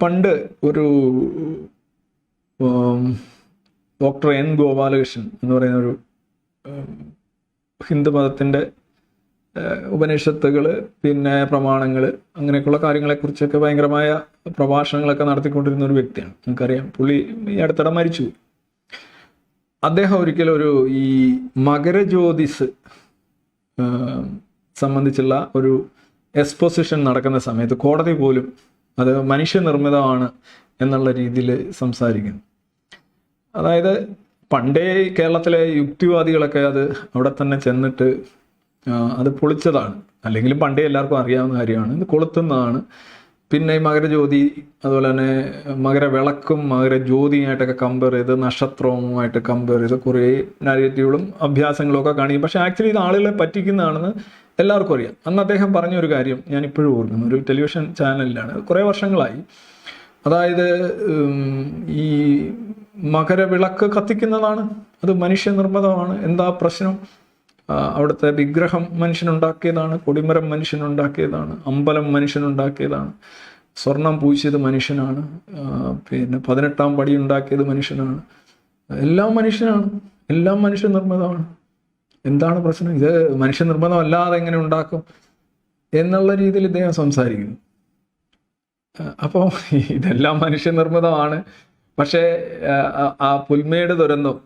പണ്ട് ഒരു doctor N Gopalakrishnan എന്ന് പറയുന്ന ഒരു ഹിന്ദു മതത്തിന്റെ ഉപനിഷത്തുകൾ പിന്നെ പ്രമാണങ്ങൾ അങ്ങനെയൊക്കെയുള്ള കാര്യങ്ങളെക്കുറിച്ചൊക്കെ ഭയങ്കരമായ പ്രഭാഷണങ്ങളൊക്കെ നടത്തിക്കൊണ്ടിരുന്ന ഒരു വ്യക്തിയാണ്. നമുക്കറിയാം പുള്ളി ഈ അടുത്തിടെ മരിച്ചു അദ്ദേഹം ഒരിക്കലും ഒരു ഈ മകരജ്യോതിസ് സംബന്ധിച്ചുള്ള ഒരു എക്സ്പോസിഷൻ നടക്കുന്ന സമയത്ത് കോടതി പോലും അത് മനുഷ്യനിർമ്മിതമാണ് എന്നുള്ള രീതിയിൽ സംസാരിക്കുന്നു. അതായത് പണ്ടേ കേരളത്തിലെ യുക്തിവാദികളൊക്കെ അത് അവിടെ തന്നെ ചെന്നിട്ട് അത് പൊളിച്ചതാണ്. അല്ലെങ്കിലും പണ്ടേ എല്ലാവർക്കും അറിയാവുന്ന കാര്യമാണ്. ഇത് കൊളുത്തുന്നതാണ്. പിന്നെ ഈ മകരജ്യോതി അതുപോലെ തന്നെ മകരവിളക്കും മകരജ്യോതിയായിട്ടൊക്കെ കമ്പയർ ചെയ്ത് നക്ഷത്രവുമായിട്ട് കമ്പയർ ചെയ്ത് കുറേ നാരേറ്റീവുകളും അഭ്യാസങ്ങളും ഒക്കെ കാണിക്കും പക്ഷേ ആക്ച്വലി ഇത് ആളുകളെ പറ്റിക്കുന്നതാണെന്ന് എല്ലാവർക്കും അറിയാം. അന്ന് അദ്ദേഹം പറഞ്ഞ ഒരു കാര്യം ഞാൻ ഇപ്പോഴും ഓർക്കുന്നു. ഒരു ടെലിവിഷൻ ചാനലിലാണ്. കുറേ വർഷങ്ങളായി. അതായത് ഈ മകരവിളക്ക് കത്തിക്കുന്നതാണ്. അത് മനുഷ്യനിർമ്മിതമാണ്. എന്താ പ്രശ്നം? അവിടുത്തെ വിഗ്രഹം മനുഷ്യനുണ്ടാക്കിയതാണ്. കൊടിമരം മനുഷ്യനുണ്ടാക്കിയതാണ്. അമ്പലം മനുഷ്യനുണ്ടാക്കിയതാണ്. സ്വർണം പൂശിയത് മനുഷ്യനാണ്. പിന്നെ പതിനെട്ടാം പടി ഉണ്ടാക്കിയത് മനുഷ്യനാണ്. എല്ലാം മനുഷ്യനാണ്. എല്ലാം മനുഷ്യനിർമ്മിതമാണ്. എന്താണ് പ്രശ്നം? ഇത് മനുഷ്യ നിർബന്ധമല്ലാതെ എങ്ങനെ ഉണ്ടാക്കും? എന്നുള്ള രീതിയിൽ ഇദ്ദേഹം സംസാരിക്കുന്നു. അപ്പോൾ ഇതെല്ലാം മനുഷ്യ നിർമ്മിതമാണ് പക്ഷേ ആ, പുൽമേട് ദുരന്തം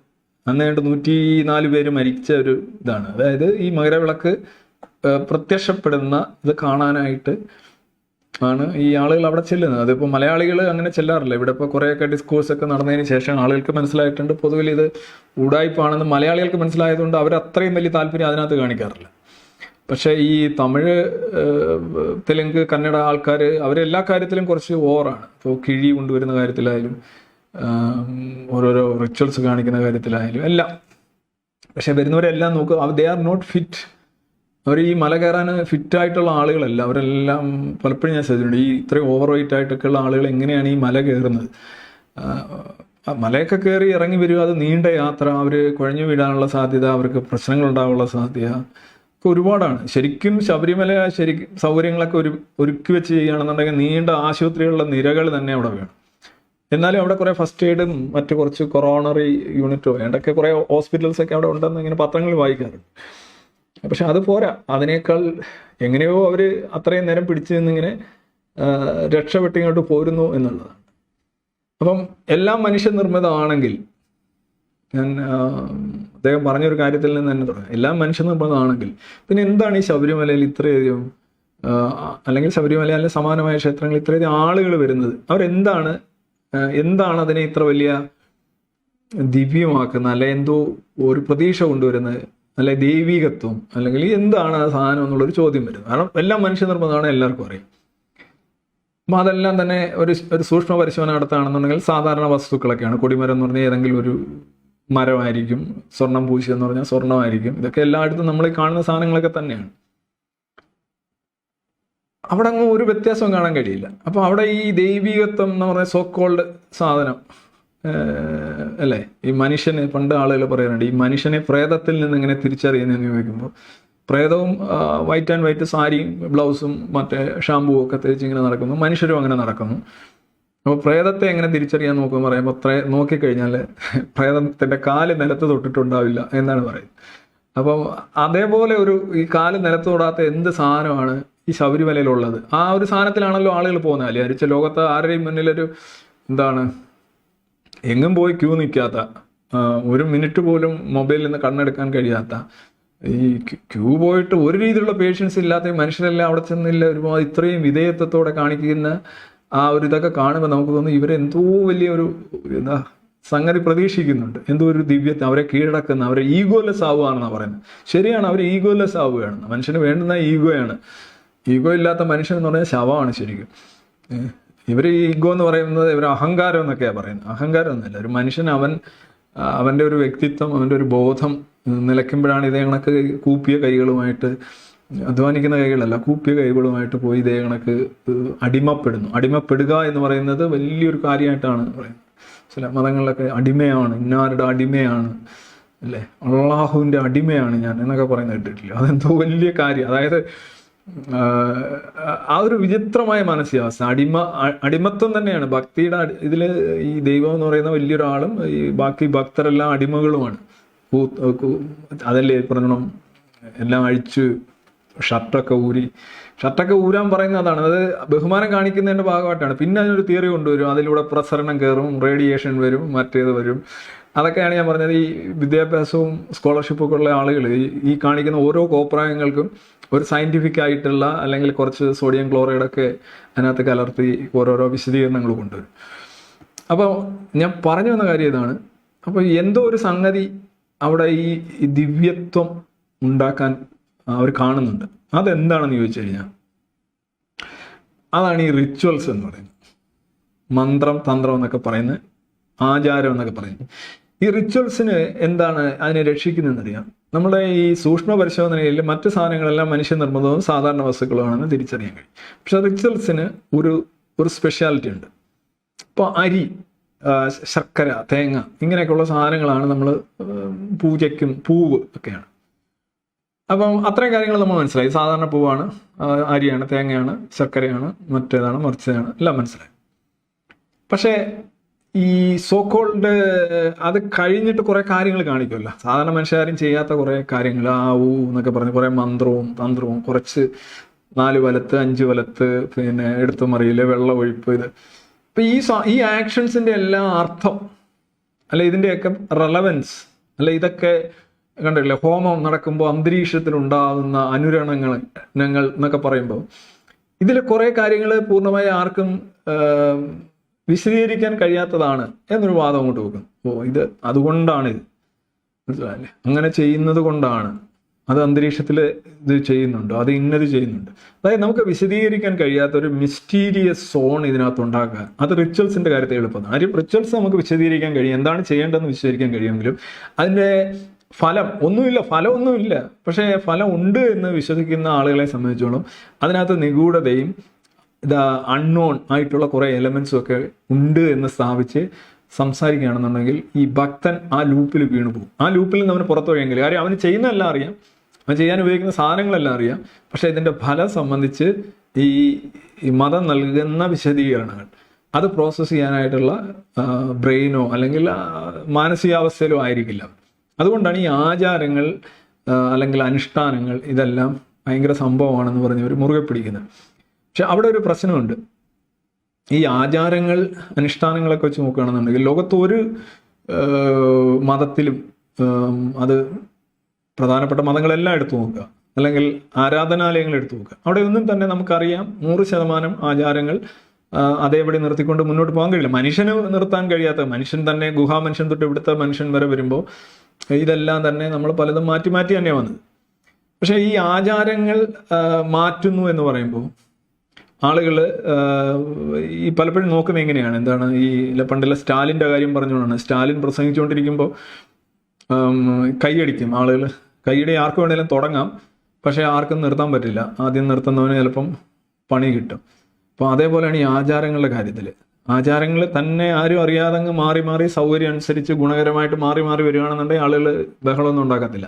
അന്നേണ്ട് നൂറ്റി നാല് പേര് മരിച്ച ഒരു ഇതാണ്. അതായത് ഈ മകരവിളക്ക് പ്രത്യക്ഷപ്പെടുന്ന ഇത് കാണാനായിട്ട് ആണ് ഈ ആളുകൾ അവിടെ ചെല്ലുന്നത്. അതിപ്പോൾ മലയാളികൾ അങ്ങനെ ചെല്ലാറില്ല. ഇവിടെ ഇപ്പോൾ കുറേയൊക്കെ ഡിസ്കോഴ്സ് ഒക്കെ നടന്നതിന് ശേഷം ആളുകൾക്ക് മനസ്സിലായിട്ടുണ്ട്. പൊതുവിൽ ഇത് ഉടായ്പാണെന്ന് മലയാളികൾക്ക് മനസ്സിലായതുകൊണ്ട് അവർ അത്രയും വലിയ താല്പര്യം അതിനകത്ത് കാണിക്കാറില്ല. പക്ഷേ ഈ തമിഴ് തെലുങ്ക് കന്നഡ ആൾക്കാർ അവരെല്ലാ കാര്യത്തിലും കുറച്ച് ഓവറാണ്. ഇപ്പോൾ കിഴി കൊണ്ടുവരുന്ന കാര്യത്തിലായാലും ഓരോരോ റിച്വൽസ് കാണിക്കുന്ന കാര്യത്തിലായാലും എല്ലാം. പക്ഷെ വരുന്നവരെല്ലാം നോക്കുക ദേ ആർ നോട്ട് ഫിറ്റ് അവർ ഈ മല കയറാൻ ഫിറ്റ് ആയിട്ടുള്ള ആളുകളല്ല. അവരെല്ലാം പലപ്പോഴും ഞാൻ ശ്രദ്ധിച്ചിട്ടുണ്ട്. ഈ ഇത്രയും ഓവർ വെയിറ്റ് ആയിട്ടൊക്കെ ഉള്ള ആളുകൾ എങ്ങനെയാണ് ഈ മല കയറുന്നത്? മലയൊക്കെ കയറി ഇറങ്ങി വരിക അത് നീണ്ട യാത്ര അവർ കുഴഞ്ഞു വീഴാനുള്ള സാധ്യത അവർക്ക് പ്രശ്നങ്ങൾ ഉണ്ടാകാനുള്ള സാധ്യത ഒക്കെ ഒരുപാടാണ്. ശരിക്കും ശബരിമല ശരിക്കും സൗകര്യങ്ങളൊക്കെ ഒരു ഒരുക്കി വെച്ച് ചെയ്യുകയാണെന്നുണ്ടെങ്കിൽ നീണ്ട ആശുപത്രികളുടെ നിരകൾ തന്നെ അവിടെ വേണം. എന്നാലും അവിടെ കുറേ ഫസ്റ്റ് എയ്ഡും മറ്റു കുറച്ച് കൊറോണറി യൂണിറ്റോ വേണ്ടൊക്കെ കുറേ ഹോസ്പിറ്റൽസ് ഒക്കെ അവിടെ ഉണ്ടെന്ന് ഇങ്ങനെ പത്രങ്ങളിൽ വായിക്കാറുണ്ട്. പക്ഷെ അത് പോരാ. അതിനേക്കാൾ എങ്ങനെയോ അവർ അത്രയും നേരം പിടിച്ചു നിന്നിങ്ങനെ രക്ഷപ്പെട്ടിങ്ങോട്ട് പോരുന്നു എന്നുള്ളതാണ്. അപ്പം എല്ലാം മനുഷ്യനിർമ്മിതമാണെങ്കിൽ ഞാൻ അദ്ദേഹം പറഞ്ഞൊരു കാര്യത്തിൽ നിന്ന് തന്നെ തുടങ്ങാം. എല്ലാം മനുഷ്യനിർമ്മിതമാണെങ്കിൽ പിന്നെ എന്താണ് ഈ ശബരിമലയിൽ ഇത്രയധികം അല്ലെങ്കിൽ ശബരിമല അല്ലെ സമാനമായ ക്ഷേത്രങ്ങളിൽ ഇത്രയധികം ആളുകൾ വരുന്നത്? അവരെന്താണ് എന്താണ് അതിനെ ഇത്ര വലിയ ദിവ്യമാക്കുന്ന അല്ലെ എന്തോ ഒരു പ്രതീക്ഷ കൊണ്ടുവരുന്നത്? അല്ലെ ദൈവികത്വം അല്ലെങ്കിൽ എന്താണ് ആ സാധനം എന്നുള്ളൊരു ചോദ്യം വരുന്നത് കാരണം എല്ലാം മനുഷ്യ നിർമ്മിതമാണ് എല്ലാവർക്കും അറിയാം. അപ്പം അതെല്ലാം തന്നെ ഒരു ഒരു സൂക്ഷ്മ പരിശോധന നടത്തുകയാണെന്നുണ്ടെങ്കിൽ സാധാരണ വസ്തുക്കളൊക്കെയാണ്. കൊടിമരം എന്ന് പറഞ്ഞാൽ ഏതെങ്കിലും ഒരു മരമായിരിക്കും സ്വർണം പൂശി എന്ന് പറഞ്ഞാൽ സ്വർണമായിരിക്കും. ഇതൊക്കെ എല്ലായിടത്തും നമ്മൾ കാണുന്ന സാധനങ്ങളൊക്കെ തന്നെയാണ്. അവിടെ അങ്ങ് ഒരു വ്യത്യാസവും കാണാൻ കഴിയില്ല. അപ്പോൾ അവിടെ ഈ ദൈവികത്വം എന്ന് പറഞ്ഞ സോക്കോൾഡ് സാധനം അല്ലേ? ഈ മനുഷ്യനെ പണ്ട് ആളുകൾ പറയാറുണ്ട് ഈ മനുഷ്യനെ പ്രേതത്തിൽ നിന്ന് എങ്ങനെ തിരിച്ചറിയുന്നതെന്ന് ചോദിക്കുമ്പോൾ പ്രേതവും വൈറ്റ് ആൻഡ് വൈറ്റ് സാരിയും ബ്ലൗസും മറ്റേ ഷാമ്പുവും ഒക്കെ തേച്ച് ഇങ്ങനെ നടക്കുന്നു മനുഷ്യരും അങ്ങനെ നടക്കുന്നു. അപ്പോൾ പ്രേതത്തെ എങ്ങനെ തിരിച്ചറിയാൻ നോക്കുമ്പോൾ പറയുമ്പോൾ പ്രേ നോക്കിക്കഴിഞ്ഞാൽ പ്രേതത്തിന്റെ കാൽ നിലത്ത് തൊട്ടിട്ടുണ്ടാവില്ല എന്നാണ് പറയുന്നത്. അപ്പം അതേപോലെ ഒരു ഈ കാൽ നിലത്ത് തൊടാത്ത എന്ത് സാധനമാണ് ഈ ശബരിമലയിലുള്ളത്? ആ ഒരു സാധനത്തിലാണല്ലോ ആളുകൾ പോകുന്നത്. അല്ലേ? അരിച്ച ലോകത്ത് ആരുടെയും മുന്നിലൊരു എന്താണ് എങ്ങും പോയി ക്യൂ നിൽക്കാത്ത ഒരു മിനിറ്റ് പോലും മൊബൈലിൽ നിന്ന് കണ്ണെടുക്കാൻ കഴിയാത്ത ഈ ക്യൂ പോയിട്ട് ഒരു രീതിയിലുള്ള പേഷ്യൻസ് ഇല്ലാത്ത മനുഷ്യരെല്ലാം അവിടെ ചെന്നില്ല ഒരുപാട് ഇത്രയും വിധേയത്വത്തോടെ കാണിക്കുന്ന ആ ഒരു ഇതൊക്കെ കാണുമ്പോൾ നമുക്ക് തോന്നുന്നു ഇവരെന്തോ വലിയ ഒരു എന്താ സംഗതി പ്രതീക്ഷിക്കുന്നുണ്ട്. എന്തോ ഒരു ദിവ്യത്തെ അവരെ കീഴടക്കുന്ന അവരെ ഈഗോലെസ് ആവുകയാണെന്നാണ് പറയുന്നത്. ശരിയാണ് അവർ ഈഗോലെസ് ആവുകയാണ്. മനുഷ്യന് വേണ്ടുന്ന ഈഗോയാണ്. ഈഗോ ഇല്ലാത്ത മനുഷ്യൻ എന്ന് പറഞ്ഞാൽ ശവമാണ് ശരിക്കും. ഇവർ ഈഗോ എന്ന് പറയുന്നത് ഇവർ അഹങ്കാരം എന്നൊക്കെയാണ് പറയുന്നത്. അഹങ്കാരം ഒന്നുമില്ല. ഒരു മനുഷ്യൻ അവൻ അവന്റെ ഒരു വ്യക്തിത്വം അവന്റെ ഒരു ബോധം നിലയ്ക്കുമ്പോഴാണ് ഇതേ കണക്ക് കൂപ്പിയ കൈകളുമായിട്ട് അധ്വാനിക്കുന്ന കൈകളല്ല കൂപ്പിയ കൈകളുമായിട്ട് പോയി ഇതേ കണക്ക് അടിമപ്പെടുന്നു. അടിമപ്പെടുക എന്ന് പറയുന്നത് വലിയൊരു കാര്യമായിട്ടാണ് പറയുന്നത്. ചില മതങ്ങളിലൊക്കെ അടിമയാണ് ഇന്നാരുടെ അടിമയാണ് അല്ലേ? അള്ളാഹുവിന്റെ അടിമയാണ് ഞാൻ എന്നൊക്കെ പറയുന്നത് കേട്ടിട്ടില്ല. അതെന്തോ വലിയ കാര്യം. അതായത് ആ ഒരു വിചിത്രമായ മാനസികാവസ്ഥ. അടിമ അടിമത്വം തന്നെയാണ്. ഭക്തിയുടെ ഇതിൽ ഈ ദൈവം എന്ന് പറയുന്ന വലിയൊരാളും ഈ ബാക്കി ഭക്തരെല്ലാം അടിമകളുമാണ്. അതല്ലേ പറഞ്ഞോണം എല്ലാം അഴിച്ച് ഷർട്ടൊക്കെ ഊരി ഷർട്ടൊക്കെ ഊരാൻ പറയുന്ന അതാണ്. അത് ബഹുമാനം കാണിക്കുന്നതിന്റെ ഭാഗമായിട്ടാണ്. പിന്നെ അതിനൊരു തിയറി കൊണ്ടുവരും. അതിലൂടെ പ്രസരണം കയറും റേഡിയേഷൻ വരും മറ്റേത് വരും. അതൊക്കെയാണ് ഞാൻ പറഞ്ഞത്. ഈ വിദ്യാഭ്യാസവും സ്കോളർഷിപ്പൊക്കെ ഉള്ള ആളുകൾ ഈ കാണിക്കുന്ന ഓരോ കോപ്രായങ്ങൾക്കും ഒരു സയന്റിഫിക് ആയിട്ടുള്ള അല്ലെങ്കിൽ കുറച്ച് സോഡിയം ക്ലോറൈഡ് ഒക്കെ അതിനകത്ത് കലർത്തി ഓരോരോ വിശദീകരണങ്ങൾ കൊണ്ടുവരും. അപ്പോൾ ഞാൻ പറഞ്ഞു വന്ന കാര്യം ഇതാണ്. അപ്പോൾ എന്തോ ഒരു സംഗതി അവിടെ ഈ ദിവ്യത്വം ഉണ്ടാക്കാൻ അവർ കാണുന്നുണ്ട്. അതെന്താണെന്ന് ചോദിച്ചു കഴിഞ്ഞാൽ അതാണ് ഈ റിച്വൽസ് എന്ന് പറയുന്നത്. മന്ത്രം തന്ത്രം എന്നൊക്കെ പറയുന്ന ആചാരം എന്നൊക്കെ പറയുന്നത്. ഈ റിച്വൽസിന് എന്താണ് അതിനെ രക്ഷിക്കുന്നതെന്നറിയാം നമ്മുടെ ഈ സൂക്ഷ്മ പരിശോധനയിൽ മറ്റ് സാധനങ്ങളെല്ലാം മനുഷ്യനിർമ്മിതവും സാധാരണ വസ്തുക്കളുമാണെന്ന് തിരിച്ചറിയാൻ കഴിയും. പക്ഷെ റിച്വൽസിന് ഒരു ഒരു സ്പെഷ്യാലിറ്റി ഉണ്ട്. ഇപ്പോൾ അരി ശർക്കര തേങ്ങ ഇങ്ങനെയൊക്കെയുള്ള സാധനങ്ങളാണ് നമ്മൾ പൂജയ്ക്കും പൂവ് ഒക്കെയാണ്. അപ്പം അത്രയും കാര്യങ്ങൾ നമ്മൾ മനസ്സിലായി. സാധാരണ പൂവാണ് അരിയാണ് തേങ്ങയാണ് ശർക്കരയാണ് മറ്റേതാണ് മറിച്ചതാണ് എല്ലാം മനസ്സിലായി. പക്ഷേ ഈ സോക്കോൾഡ് അത് കഴിഞ്ഞിട്ട് കുറേ കാര്യങ്ങൾ കാണിക്കുമല്ലോ. സാധാരണ മനുഷ്യരും ചെയ്യാത്ത കുറേ കാര്യങ്ങൾ. ആ ഊ എന്നൊക്കെ പറഞ്ഞ് കുറേ മന്ത്രവും തന്ത്രവും കുറച്ച് നാല് വലത്ത് അഞ്ച് വലത്ത് പിന്നെ എടുത്തു മറിയിൽ വെള്ളം ഒഴിപ്പ് ഇത്. ഇപ്പം ഈ ഈ ആക്ഷൻസിന്റെ എല്ലാ അർത്ഥം അല്ല ഇതിന്റെയൊക്കെ റെലവൻസ് അല്ല ഇതൊക്കെ കണ്ടില്ലേ ഹോമം നടക്കുമ്പോൾ അന്തരീക്ഷത്തിൽ ഉണ്ടാകുന്ന അനുരണങ്ങൾ ഞങ്ങൾ എന്നൊക്കെ പറയുമ്പോൾ ഇതിൽ കുറേ കാര്യങ്ങൾ പൂർണമായി ആർക്കും വിശദീകരിക്കാൻ കഴിയാത്തതാണ് എന്നൊരു വാദം അങ്ങോട്ട് വെക്കും ഓ ഇത് അതുകൊണ്ടാണ് ഇത്. മനസ്സിലായില്ലേ? അങ്ങനെ ചെയ്യുന്നത് കൊണ്ടാണ്. അത് അന്തരീക്ഷത്തിൽ ഇത് ചെയ്യുന്നുണ്ട്. അത് ഇന്നത് ചെയ്യുന്നുണ്ട്. അതായത് നമുക്ക് വിശദീകരിക്കാൻ കഴിയാത്ത ഒരു മിസ്റ്റീരിയസ് സോൺ ഇതിനകത്ത് ഉണ്ടാക്കുക. അത് റിച്വൽസിന്റെ കാര്യത്തിൽ എളുപ്പമാണ്. കാര്യം റിച്വൽസ് നമുക്ക് വിശദീകരിക്കാൻ കഴിയും. എന്താണ് ചെയ്യേണ്ടതെന്ന് വിശദീകരിക്കാൻ കഴിയുമെങ്കിലും അതിന്റെ ഫലം ഒന്നുമില്ല ഫലമൊന്നുമില്ല. പക്ഷേ ഫലം ഉണ്ട് എന്ന് വിശ്വസിക്കുന്ന ആളുകളെ സംബന്ധിച്ചോളം അതിനകത്ത് നിഗൂഢതയും ഇതാ അൺനോൺ ആയിട്ടുള്ള കുറേ എലമെൻസും ഒക്കെ ഉണ്ട് എന്ന് സ്ഥാപിച്ച് സംസാരിക്കുകയാണെന്നുണ്ടെങ്കിൽ ഈ ഭക്തൻ ആ ലൂപ്പിൽ വീണു പോകും. ആ ലൂപ്പിൽ നിന്ന് അവന് പുറത്തു വഴിയെങ്കിൽ കാര്യം അവന് ചെയ്യുന്നതെല്ലാം അറിയാം. അവൻ ചെയ്യാൻ ഉപയോഗിക്കുന്ന സാധനങ്ങളെല്ലാം അറിയാം. പക്ഷേ ഇതിന്റെ ഫലം സംബന്ധിച്ച് ഈ മതം നൽകുന്ന വിശദീകരണങ്ങൾ അത് പ്രോസസ്സ് ചെയ്യാനായിട്ടുള്ള ബ്രെയിനോ അല്ലെങ്കിൽ മാനസികാവസ്ഥയിലോ ആയിരിക്കില്ല അതുകൊണ്ടാണ് ഈ ആചാരങ്ങൾ അല്ലെങ്കിൽ അനുഷ്ഠാനങ്ങൾ ഇതെല്ലാം ഭയങ്കര സംഭവമാണെന്ന് പറഞ്ഞ് അവർ മുറുകെ പിടിക്കുന്നത്. പക്ഷെ അവിടെ ഒരു പ്രശ്നമുണ്ട്. ഈ ആചാരങ്ങൾ അനുഷ്ഠാനങ്ങളൊക്കെ വെച്ച് നോക്കുകയാണെന്നുണ്ടെങ്കിൽ ലോകത്ത് ഒരു മതത്തിലും അത് പ്രധാനപ്പെട്ട മതങ്ങളെല്ലാം എടുത്തു നോക്കുക. അല്ലെങ്കിൽ ആരാധനാലയങ്ങൾ എടുത്തു നോക്കുക. അവിടെ ഒന്നും തന്നെ നമുക്കറിയാം നൂറ് ശതമാനം ആചാരങ്ങൾ അതേപടി നിർത്തിക്കൊണ്ട് മുന്നോട്ട് പോകാൻ കഴിയില്ല. മനുഷ്യന് നിർത്താൻ കഴിയാത്ത മനുഷ്യൻ തന്നെ ഗുഹാ മനുഷ്യൻ തൊട്ട് ഇവിടുത്തെ മനുഷ്യൻ വരെ വരുമ്പോൾ ഇതെല്ലാം തന്നെ നമ്മൾ പലതും മാറ്റി മാറ്റി തന്നെയാണ് വന്നത്. പക്ഷേ ഈ ആചാരങ്ങൾ മാറ്റുന്നു എന്ന് പറയുമ്പോൾ ആളുകൾ ഈ പലപ്പോഴും നോക്കുന്നത് എങ്ങനെയാണ്? എന്താണ് ഈ പണ്ടുള്ള സ്റ്റാലിന്റെ കാര്യം പറഞ്ഞുകൊണ്ടാണ്. സ്റ്റാലിൻ പ്രസംഗിച്ചുകൊണ്ടിരിക്കുമ്പോൾ കൈയടിക്കും ആളുകൾ. കൈയടി ആർക്ക് വേണേലും തുടങ്ങാം. പക്ഷേ ആർക്കും നിർത്താൻ പറ്റില്ല. ആദ്യം നിർത്തുന്നവന് ചിലപ്പം പണി കിട്ടും. അപ്പോൾ അതേപോലെയാണ് ഈ ആചാരങ്ങളുടെ കാര്യത്തിൽ ആചാരങ്ങൾ തന്നെ ആരും അറിയാതെ അങ്ങ് മാറി മാറി സൗകര്യം അനുസരിച്ച് ഗുണകരമായിട്ട് മാറി മാറി വരികയാണെന്നുണ്ടെങ്കിൽ ആളുകൾ ബഹളമൊന്നും ഉണ്ടാക്കത്തില്ല.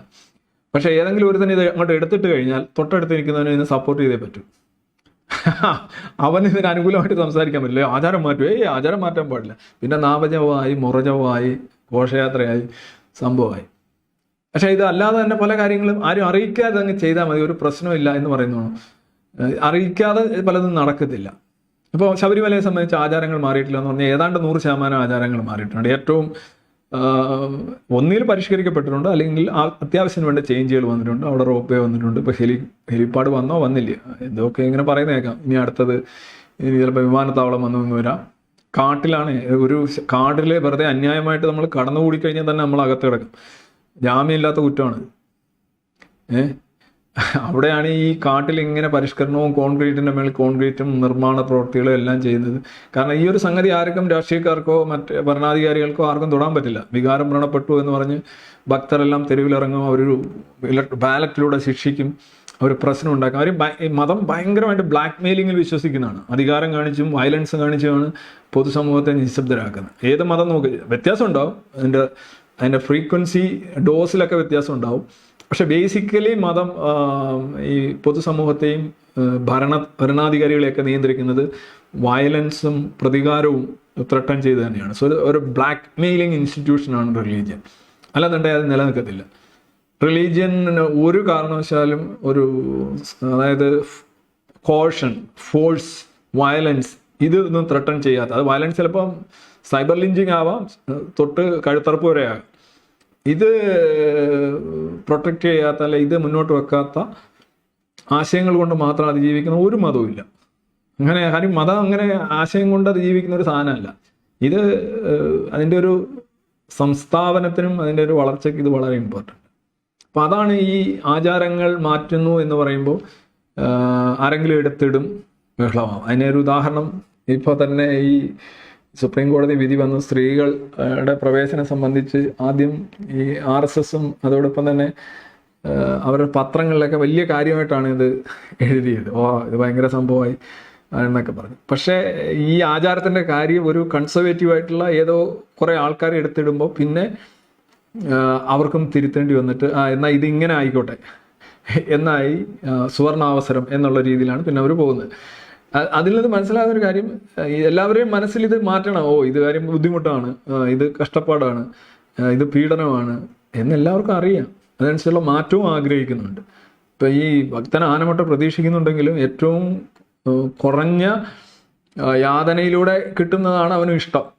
പക്ഷെ ഏതെങ്കിലും ഒരു തന്നെ ഇത് അങ്ങോട്ട് എടുത്തിട്ട് കഴിഞ്ഞാൽ തൊട്ടടുത്ത് നിൽക്കുന്നവന് ഇതിനെ സപ്പോർട്ട് ചെയ്തേ പറ്റൂ. അവൻ ഇതിന് അനുകൂലമായിട്ട് സംസാരിക്കാൻ പറ്റില്ല. ആചാരം മാറ്റും ഏയ് ആചാരം മാറ്റാൻ പാടില്ല. പിന്നെ നാമജപമായി മുറജപമായി ഘോഷയാത്രയായി സംഭവമായി. പക്ഷെ ഇത് അല്ലാതെ തന്നെ പല കാര്യങ്ങളും ആരും അറിയിക്കാതെ അങ്ങ് ചെയ്താൽ മതി. ഒരു പ്രശ്നമില്ല എന്ന് പറയുന്നു ഏഹ് അറിയിക്കാതെ പലതും നടക്കത്തില്ല. ഇപ്പോൾ ശബരിമലയെ സംബന്ധിച്ച് ആചാരങ്ങൾ മാറിയിട്ടില്ല എന്ന് പറഞ്ഞാൽ ഏതാണ്ട് നൂറ് ശതമാനം ആചാരങ്ങൾ മാറിയിട്ടുണ്ട്. ഏറ്റവും ഒന്നിൽ പരിഷ്കരിക്കപ്പെട്ടിട്ടുണ്ട് അല്ലെങ്കിൽ ആ അത്യാവശ്യം വേണ്ട ചേഞ്ചുകൾ വന്നിട്ടുണ്ട് അവിടെ റോപ്പ് വേ വന്നിട്ടുണ്ട് ഇപ്പോൾ ഹെലി ഹെലിപ്പാഡ് വന്നോ വന്നില്ല. എന്തൊക്കെ ഇങ്ങനെ പറയുന്നേക്കാം. ഇനി അടുത്തത് ഇനി ചിലപ്പോൾ വിമാനത്താവളം വന്നു എന്ന് വരാം. കാട്ടിലാണ് ഒരു കാട്ടിൽ വെറുതെ അന്യായമായിട്ട് നമ്മൾ കടന്നുകൂടി കഴിഞ്ഞാൽ തന്നെ നമ്മൾ അകത്ത് കിടക്കും. ജാമ്യമില്ലാത്ത കുറ്റമാണ്. ഏ? അവിടെയാണ് ഈ കാട്ടിൽ ഇങ്ങനെ പരിഷ്കരണവും കോൺക്രീറ്റിന്റെ മേൽ കോൺക്രീറ്റും നിർമ്മാണ പ്രവൃത്തികളും എല്ലാം ചെയ്യുന്നത്. കാരണം ഈ ഒരു സംഗതി ആർക്കും രാഷ്ട്രീയക്കാർക്കോ മറ്റ് ഭരണാധികാരികൾക്കോ ആർക്കും തൊടാൻ പറ്റില്ല. വികാരം വ്രണപ്പെട്ടു എന്ന് പറഞ്ഞ് ഭക്തരെല്ലാം തെരുവിലിറങ്ങും അവരൊരു ബാലറ്റിലൂടെ ശിക്ഷിക്കും അവർ പ്രശ്നം ഉണ്ടാക്കും. അവർ മതം ഭയങ്കരമായിട്ട് ബ്ലാക്ക് മെയിലിങ്ങിൽ വിശ്വസിക്കുന്നതാണ്. അധികാരം കാണിച്ചും വയലൻസ് കാണിച്ചുമാണ് പൊതുസമൂഹത്തെ നിശബ്ദരാക്കുന്നത്. ഏത് മതം നോക്കി വ്യത്യാസം ഉണ്ടാവും അതിന്റെ അതിന്റെ ഫ്രീക്വൻസി ഡോസിലൊക്കെ വ്യത്യാസം ഉണ്ടാവും പക്ഷെ ബേസിക്കലി മതം ഈ പൊതുസമൂഹത്തെയും ഭരണ ഭരണാധികാരികളെയൊക്കെ നിയന്ത്രിക്കുന്നത് വയലൻസും പ്രതികാരവും ത്രട്ടൺ ചെയ്ത് തന്നെയാണ്. സോ ഒരു ബ്ലാക്ക് മെയിലിംഗ് ഇൻസ്റ്റിറ്റ്യൂഷനാണ് റിലീജിയൻ അല്ലാന്നുണ്ടെങ്കിൽ അത് നിലനിൽക്കത്തില്ല. റിലീജിയന് ഒരു കാരണവശാലും ഒരു അതായത് കോഷൻ ഫോഴ്സ് വയലൻസ് ഇത് ഒന്നും ത്രട്ടൺ ചെയ്യാത്ത അത് വയലൻസ് ചിലപ്പം സൈബർ ലിഞ്ചിങ് ആവാം തൊട്ട് കഴുത്തറപ്പ് വരെ ആകാം. ഇത് പ്രൊട്ടക്റ്റ് ചെയ്യാത്ത അല്ലെ ഇത് മുന്നോട്ട് വെക്കാത്ത ആശയങ്ങൾ കൊണ്ട് മാത്രം അതിജീവിക്കുന്ന ഒരു മതവും അങ്ങനെ കാര്യം മതം അങ്ങനെ ആശയം കൊണ്ട് അതിജീവിക്കുന്ന ഒരു സാധനമല്ല. ഇത് അതിന്റെ ഒരു സംസ്ഥാപനത്തിനും അതിന്റെ ഒരു വളർച്ചയ്ക്ക് ഇത് വളരെ ഇമ്പോർട്ടന്റ് അപ്പം അതാണ് ഈ ആചാരങ്ങൾ മാറ്റുന്നു എന്ന് പറയുമ്പോൾ ആരെങ്കിലും എടുത്തിടും ബഹളമാവും. അതിനൊരു ഉദാഹരണം ഇപ്പോൾ തന്നെ ഈ സുപ്രീം കോടതി വിധി വന്ന. സ്ത്രീകളുടെ പ്രവേശനം സംബന്ധിച്ച് ആദ്യം ഈ ആർ എസ് എസും അതോടൊപ്പം തന്നെ അവരുടെ പത്രങ്ങളിലൊക്കെ വലിയ കാര്യമായിട്ടാണ് ഇത് എഴുതിയത്. ഓ ഇത് ഭയങ്കര സംഭവമായി എന്നൊക്കെ പറഞ്ഞു. പക്ഷേ ഈ ആചാരത്തിന്റെ കാര്യം ഒരു കൺസർവേറ്റീവ് ആയിട്ടുള്ള ഏതോ കുറേ ആൾക്കാർ എടുത്തിടുമ്പോൾ പിന്നെ അവർക്കും തിരുത്തേണ്ടി വന്നിട്ട് ആ എന്നാൽ ഇത് ഇങ്ങനെ ആയിക്കോട്ടെ എന്നായി സുവർണാവസരം എന്നുള്ള രീതിയിലാണ് പിന്നെ അവർ പോകുന്നത്. അതിൽ നിന്ന് മനസ്സിലാകുന്ന ഒരു കാര്യം എല്ലാവരെയും മനസ്സിൽ ഇത് മാറ്റണം. ഓ ഇത് കാര്യം ബുദ്ധിമുട്ടാണ്. ഇത് കഷ്ടപ്പാടാണ്. ഇത് പീഡനമാണ് എന്നെല്ലാവർക്കും അറിയാം. അതനുസരിച്ചുള്ള മാറ്റവും ആഗ്രഹിക്കുന്നുണ്ട്. ഇപ്പം ഈ ഭക്തൻ ആനമട്ട പ്രതീക്ഷിക്കുന്നുണ്ടെങ്കിലും ഏറ്റവും കുറഞ്ഞ യാതനയിലൂടെ കിട്ടുന്നതാണ് അവന് ഇഷ്ടം.